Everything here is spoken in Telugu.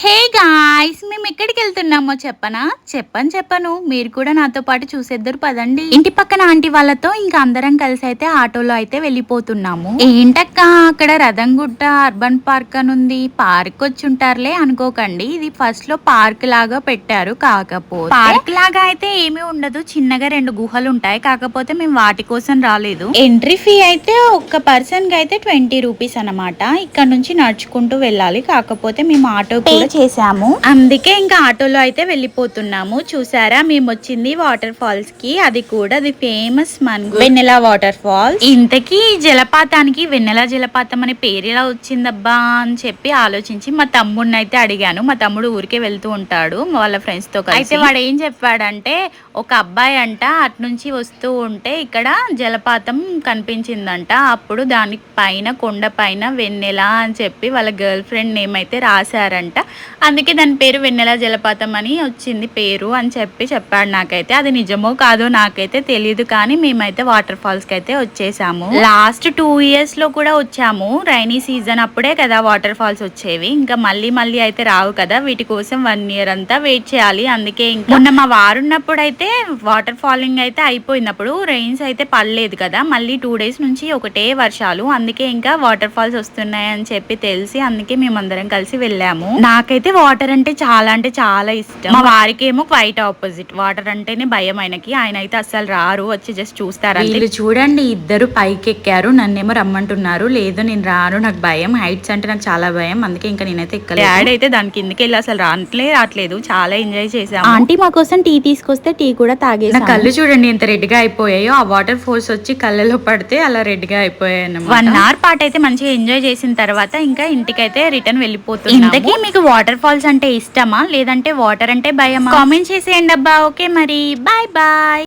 హే గాయ్స్ మేము ఎక్కడికి వెళ్తున్నామో చెప్పనా? చెప్పని చెప్పను. మీరు కూడా నాతో పాటు చూసేద్దరు పదండి. ఇంటి పక్కన ఆంటీ వాళ్ళతో ఇంకా అందరం కలిసి అయితే ఆటోలో అయితే వెళ్ళిపోతున్నాము. ఏంటక్క అక్కడ రథంగుట్ట అర్బన్ పార్క్ అని ఉంది. పార్క్ వచ్చి ఉంటారులే అనుకోకండి. ఇది ఫస్ట్లో పార్క్ లాగా పెట్టారు కాకపోతే. పార్క్ లాగా అయితే ఏమీ ఉండదు. చిన్నగా రెండు గుహలు ఉంటాయి. కాకపోతే మేము వాటి కోసం రాలేదు. ఎంట్రీ ఫీ అయితే ఒక్క పర్సన్కి అయితే ట్వంటీ రూపీస్ అన్నమాట. ఇక్కడ నుంచి నడుచుకుంటూ వెళ్ళాలి. కాకపోతే మేము ఆటో పే చేసాము అందుకే ఇంకా ఆటోలో అయితే వెళ్ళిపోతున్నాము. చూసారా మేము వచ్చింది వాటర్ ఫాల్స్కి అది కూడా అది ఫేమస్ మన్గు వెన్నెల వాటర్ ఫాల్స్. ఇంతకీ జలపాతానికి వెన్నెల జలపాతం అనే పేరు ఎలా వచ్చిందబ్బా అని చెప్పి ఆలోచించి మా తమ్ముడిని అయితే అడిగాను. మా తమ్ముడు ఊరికే వెళ్తూ ఉంటాడు వాళ్ళ ఫ్రెండ్స్తో అయితే వాడు ఏం చెప్పాడంటే ఒక అబ్బాయి అంట అటు నుంచి వస్తూ ఉంటే ఇక్కడ జలపాతం కనిపించిందంట. అప్పుడు దాని పైన కొండ పైన వెన్నెల అని చెప్పి వాళ్ళ గర్ల్ ఫ్రెండ్ నేమ్ అయితే రాశారంట. అందుకే దాని పేరు వెన్నెల జలపాతం అని వచ్చింది పేరు అని చెప్పి చెప్పాడు నాకైతే. అది నిజమో కాదో నాకైతే తెలియదు కానీ మేమైతే వాటర్ ఫాల్స్కి అయితే వచ్చేసాము. లాస్ట్ టూ ఇయర్స్లో కూడా వచ్చాము. రైనీ సీజన్ అప్పుడే కదా వాటర్ ఫాల్స్ వచ్చేవి. ఇంకా మళ్ళీ మళ్ళీ అయితే రావు కదా. వీటి కోసం వన్ ఇయర్ అంతా వెయిట్ చేయాలి. అందుకే ఇంకా మొన్న మా వారున్నప్పుడు అయితే వాటర్ ఫాలింగ్ అయితే అయిపోయినప్పుడు రెయిన్స్ అయితే పడలేదు కదా. మళ్ళీ టూ డేస్ నుంచి ఒకటే వర్షాలు. అందుకే ఇంకా వాటర్ ఫాల్స్ వస్తున్నాయి అని చెప్పి తెలిసి అందుకే మేమందరం కలిసి వెళ్ళాము. నాకైతే వాటర్ అంటే చాలా అంటే చాలా ఇష్టం. మా వారికి ఏమో క్వైట్ ఆపోజిట్ వాటర్ అంటేనే భయం ఆయనకి. ఆయన అయితే అస్సలు రారు. వచ్చి జస్ట్ చూస్తారు వీళ్ళు చూడండి ఇద్దరు పైకి ఎక్కారు నన్నేమో రమ్మంటున్నారు. లేదు నేను రాను. నాకు భయం. హైట్స్ అంటే నాకు చాలా భయం. అందుకే ఇంకా నేనైతే ఎక్కలేదు. డాడ్ అయితే దాని కిందకి వెళ్ళి అసలు రావట్లే రావట్లేదు చాలా ఎంజాయ్ చేసాము ఆంటీ మా కోసం టీ తీసుకొస్తే టీ కూడా నా తాగేసి కళ్ళు చూడండి ఎంత రెడ్గా అయిపోయాయో. ఆ వాటర్ ఫోర్స్ వచ్చి కళ్ళలో పడితే అలా రెడ్గా అయిపోయాయి వన్ అవర్ పాటు అయితే మంచిగా ఎంజాయ్ చేసిన తర్వాత ఇంకా ఇంటికైతే రిటర్న్ వెళ్ళిపోతుంది ఇంతకీ మీకు వాటర్ ఫాల్స్ అంటే ఇష్టమా? లేదంటే వాటర్ అంటే భయమా? కామెంట్ చేసేయండి అబ్బా. ఓకే మరి. Bye bye